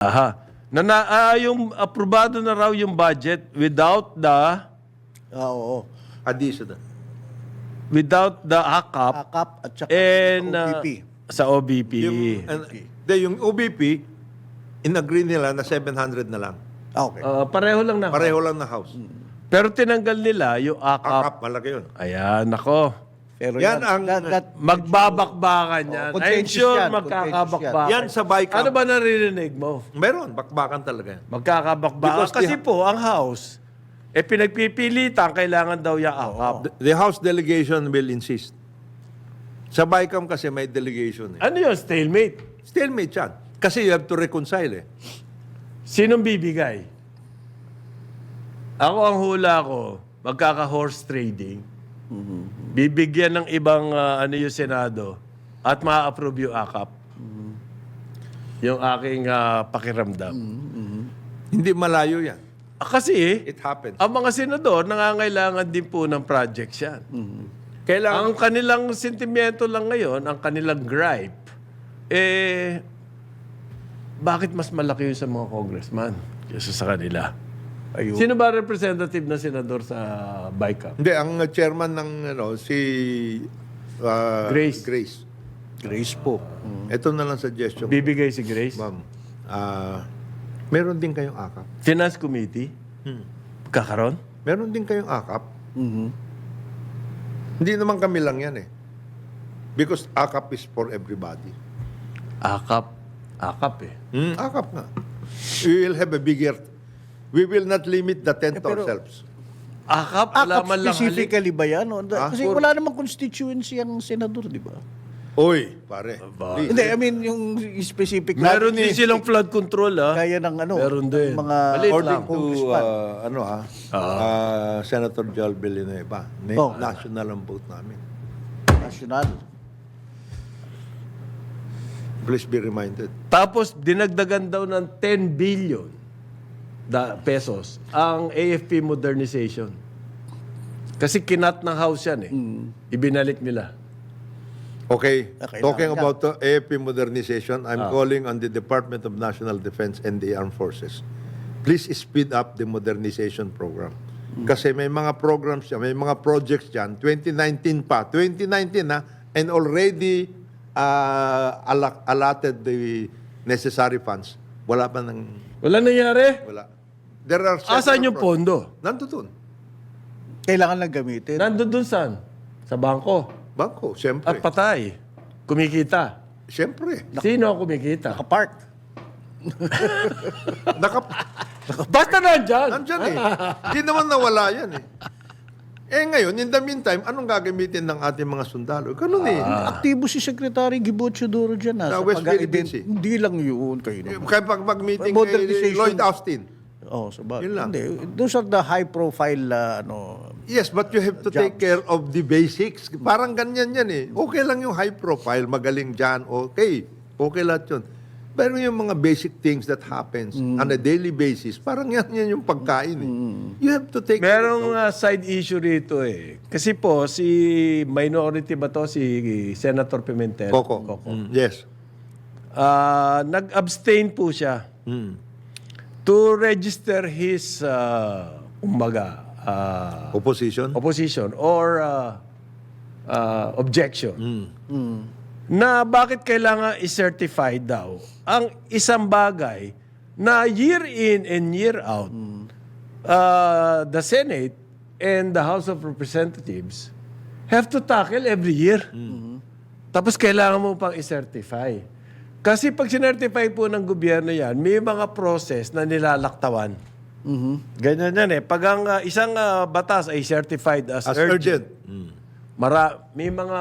Aha. Na, na ah, yung aprobado na raw yung budget without the Ah, oo. Additional. without the AKAP Akap at saka and uh, OPP. sa OBP. Yung, and, de, yung OBP, in-agree nila na 700 na lang. Ah, okay. Ah, pareho lang na. Pareho lang na house. Pero tinanggal nila yung AKAP. Akap, malaki yun. Ayan, nako. Pero yan ang- that, that, Magbabakbakan yan. Oh, I'm sure yan, magkakabakbakan. Yan sa Bicam. Ano ba naririnig mo? Meron, bakbakan talaga yan. Magkakabakbakan. Because Kasi the- po, ang House, eh pinagpipilitan, kailangan daw yung AKAP. The, the House delegation will insist. Sa Bicam kasi may delegation. Eh. Ano yun? Stalemate. Stalemate yan. Kasi you have to reconcile eh. Sinong bibigay? Ako ang hula ko, magkaka-horse trading. Bibigyan ng ibang ah, ano yung Senado at ma-approve yung AKAP. Yung aking ah, pakiramdam. Hindi malayo yan. Ah, kasi It happens. ang mga senador nangangailangan din po ng projects yan. Kailangan, Ang kanilang sentimiento lang ngayon, ang kanilang gripe, eh, bakit mas malaki yun sa mga congressman kaysa sa kanila? Ayun. Sino ba representative na senador sa BICAM? hindi, ang chairman ng ano, si uh, Grace. Grace. Grace po. Ito na lang suggestion. Bibigay si Grace? Ma'am, ah, meron din kayong akap. Finance Committee? Hmm. Kakaroon? Meron din kayong akap. Mhm. Hindi naman kami lang yan eh. Because akap is for everybody. Akap. Akap eh. Hmm, akap nga. We will have a bigger... We will not limit the tent to pero- ourselves. Akap, Akap wala man lang specifically ba yan? Ah, Kasi for- wala namang constituency ang senador, di ba? Oy, pare. Please. Hindi, I mean, yung specific Meron din silang flood control ah. Gaya ng ano, Meron ng din. mga According lang. to uh, ano ah, uh, Senator Joel Villanueva, Oh. national ang vote namin. national. Please be reminded. Tapos dinagdagan daw ng 10 billion da pesos ang AFP modernization. Kasi kinat ng house yan eh. Ibinalik nila. Okay, Okay, talking about the AFP modernization, I'm calling on the Department of National Defense and the Armed Forces. Please speed up the modernization program. Kasi may mga programs yan, may mga projects dyan, 2019 pa, 2019 na, and already uh, alloc- allotted the necessary funds. Wala pa nang, Wala nangyari. wala. There are Asan yung pro- pondo? Nandun. Kailangan lang gamitin. Nandun dun saan? Sa bangko. Bangko, At siyempre. patay. Kumikita. Siyempre. Sino ang kumikita? Nakapark. Naka, Basta nandyan. Nandyan eh. Hindi naman nawala yan eh. Eh ngayon, in the meantime, anong gagamitin ng ating mga sundalo? Ganun eh. Aktibo si Secretary Gibocho Duro dyan. Ha, Sa West pag-ident- Philippines eh. Hindi lang yun. Kayo naman. Kaya pag mag-meeting kay Modernization. Lloyd Austin. Oh, sa bagay. Yun lang. Hindi. Those are the high profile uh, ano, Yes, but you have to take care of the basics. Parang ganyan yan eh. Okay lang yung high profile, magaling dyan, okay. Okay lahat yun. Pero yung mga basic things that happens on a daily basis, parang yan, yan yung pagkain eh. You have to take Merong uh, side issue rito eh. Kasi po, si minority ba to? Si Senator Pimentel? Coco. Mm, Yes. Ah, nag-abstain po siya Mm. To register his, uh, kumbaga, ah, Opposition? opposition or uh, uh, objection. Mm. Na bakit kailangan i-certify daw ang isang bagay na year in and year out, uh, the Senate and the House of Representatives have to tackle every year. Tapos kailangan mo pang i-certify. Kasi pag sinertify po ng gobyerno yan, may mga process na nilalaktawan. Ganyan yan eh. Pag ang uh, isang uh, batas ay certified as, As urgent, urgent. Mm. Mara, may mga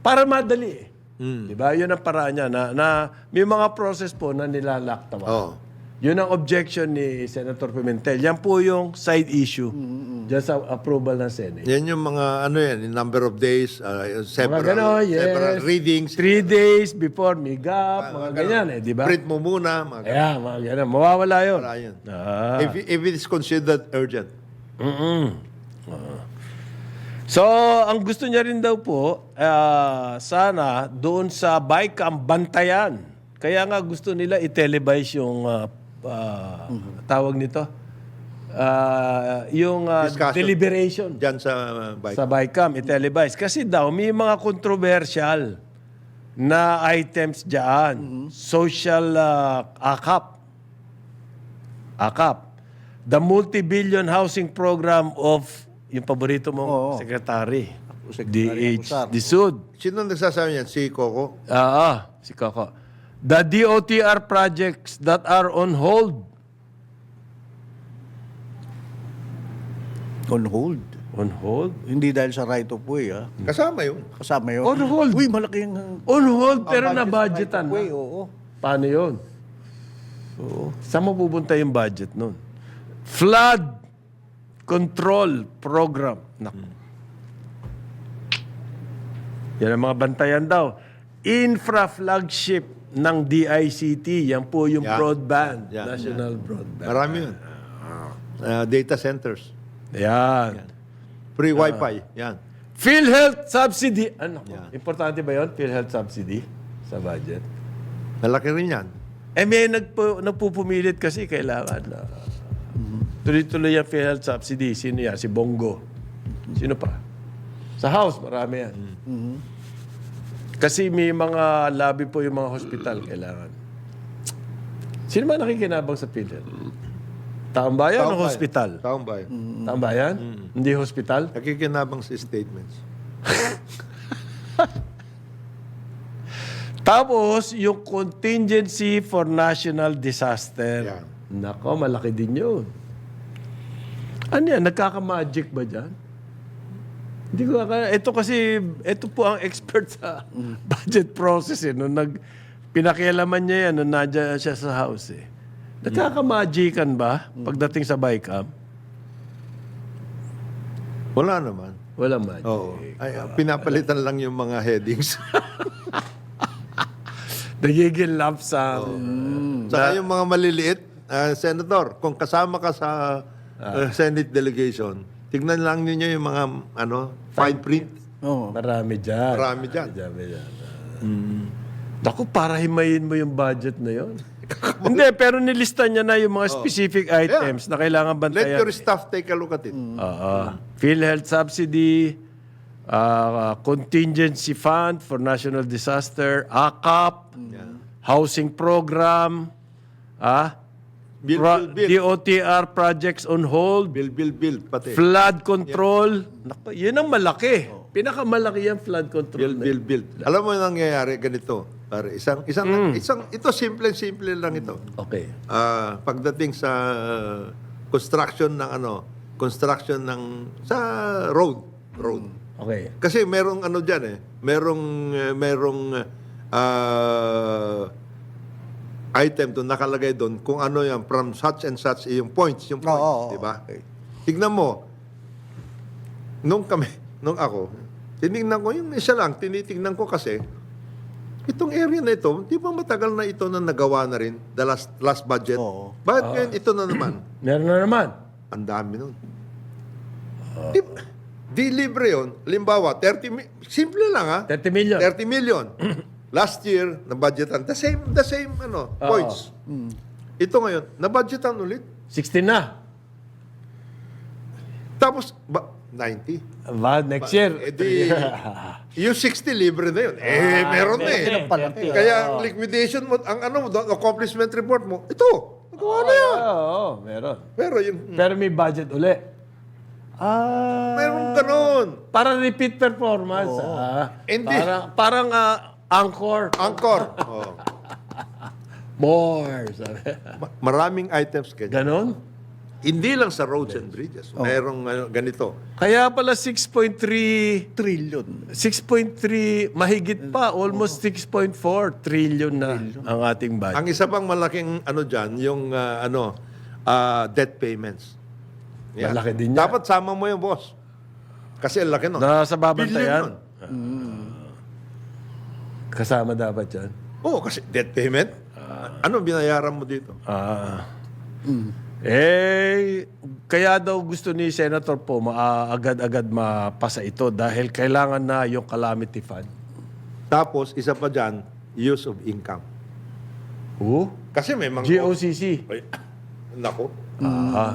para madali eh. Mm. 'Di ba? 'Yun ang paraan niya na, na may mga process po na nilalaktawan. Oh. 'Yun ang objection ni Senator Pimentel. Yan po yung side issue diyan sa approval ng Senate. Yan yung mga ano yan, number of days, uh, several, Mga ganon, yes. several readings. Three days before may gap, mga ganyan eh, di ba? Print mo muna. Mga ganon. Kaya, mga ganyan. Mawawala yun. Wala yun. Ah. If, if it is considered urgent. Mm-mm. Ah. So, ang gusto niya rin daw po, ah, sana doon sa bike ang bantayan. Kaya nga gusto nila i-televise yung ah, tawag nito. Ah, yung Discussion. deliberation Diyan sa uh, bike. sa BICAM, i-televise. Kasi daw, may mga controversial na items dyan. Social uh, AKAP. AKAP. The Multi-Billion Housing Program of, yung paborito mong Oo. secretary, DH. Disud. Sino nagsasabi niyan? Si Coco? Ah, ah, si Coco. The DOTR projects that are on hold. On hold. On hold? Hindi dahil sa right of way, ah. Kasama yun. Kasama yun. On hold. Uy, malaki yung... On hold, pero Ang budget na-budgetan sa right of way, na. oo. Paano yun? Oo. Saan mo pupunta yung budget nun? Flood Control Program. Naku. Yan ang mga bantayan daw. Infra flagship ng DICT. Yan po yung Yeah. broadband. Yeah. National Broadband. Marami yun. Uh, data centers. Yan. Free wifi. Yan. PhilHealth subsidy. Ano? Yeah. Importante ba yun? PhilHealth subsidy sa budget? Malaki rin yan. Eh may nagpo, nagpupumilit kasi kailangan na tuloy-tuloy yung PhilHealth subsidy. Sino yan? Si Bongo. Sino pa? Sa house, marami yan. Kasi may mga lobby po yung mga hospital kailangan. Sino ba nakikinabang sa PhilHealth? Taong bayan o hospital? Taong bayan. Taong bayan? Hindi hospital? Nakikinabang sa statements. Tapos, yung contingency for national disaster. Yan. Nako, malaki din yun. Ano yan? Nagkaka-magic ba dyan? Hindi ko akala. Ito kasi, ito po ang expert sa budget process eh. Nung nag, pinakialaman niya yan, nung nadya siya sa house eh. Nagkaka-magican ba pagdating sa BICAM? Wala naman. Wala magic. Oo. Ay, ah, pinapalitan lang yung mga headings. Nagiging lump sum. Saka yung mga maliliit, ah, Senator, kung kasama ka sa Ah. ah, Senate delegation, tignan lang ninyo yung mga ano, fine print. Oo. Marami dyan. Marami dyan. Marami dyan. Naku, para himayin mo yung budget na yon. Hindi, pero nilista niya na yung mga specific items na kailangan Let bantayan. your staff take a look at it. Oo. PhilHealth subsidy, uh, contingency fund for national disaster, AKAP, housing program, ah, Bill, pro- bill, bill. DOTR projects on hold, Bill, bill, bill, pati. flood control. Naku, yun ang malaki. Pinakamalaki yan, flood control. Na bill, bill. Alam mo yung nangyayari ganito. Pare, isang, isang, Mm. isang, ito simple-simple lang ito. Okay. Ah, pagdating sa construction ng ano, construction ng sa road, road. Okay. Kasi merong ano diyan eh, merong eh, merong ah, item doon nakalagay doon kung ano yan from such and such yung points, yung points, Oo, oo, di ba? okay. Tignan mo. Nung kami, nung ako, tinignan ko yung isa lang, tinitingnan ko kasi itong area na ito, di ba matagal na ito na nagawa na rin, the last, last budget? Oo. Bakit ngayon ito na naman? Meron na naman. Ang dami nun. Di, di libre yun. Limbawa, 30 mi- simple lang ha. 30 million. 30 million. Last year, na-budgetan. The same, the same ano, Oo. points. Ito ngayon, na-budgetan ulit. 16 na. Tapos, ba, 90. Ba, next year. Eh di, yung 60 libre na yun. Eh, meron na eh. Palaki. Kaya ang liquidation mo, ang ano mo, the accomplishment report mo, ito, nagawa na yan. Oo, oo, meron. Pero yung, Pero may budget uli. Ah. meron ganun. Para repeat performance. Ah. Hindi. Parang, parang ah, anchor. Angkor. Oh. More. Sabi. Ma- Maraming items ganyan. Ganon? Hindi lang sa roads and bridges. Merong ano, ganito. Kaya pala 6.3 Trillion. 6.3 mahigit pa almost 6.4 trillion na ang ating budget. Ang isa pang malaking ano diyan, yung ah, ano ah, debt payments. Malaki din yan. Dapat sama mo yung boss. Kasi ang laki nun. Na sa Billion babantayan. nun. Kasama dapat 'yan. Oo, kasi debt payment. ano binayaran mo dito? Ah. Eh, kaya daw gusto ni Senator po maagad-agad mapasa ito dahil kailangan na yung calamity fund. Tapos, isa pa dyan, use of income. Oh? Kasi may mga... GOCC. Ay, nako. Ah.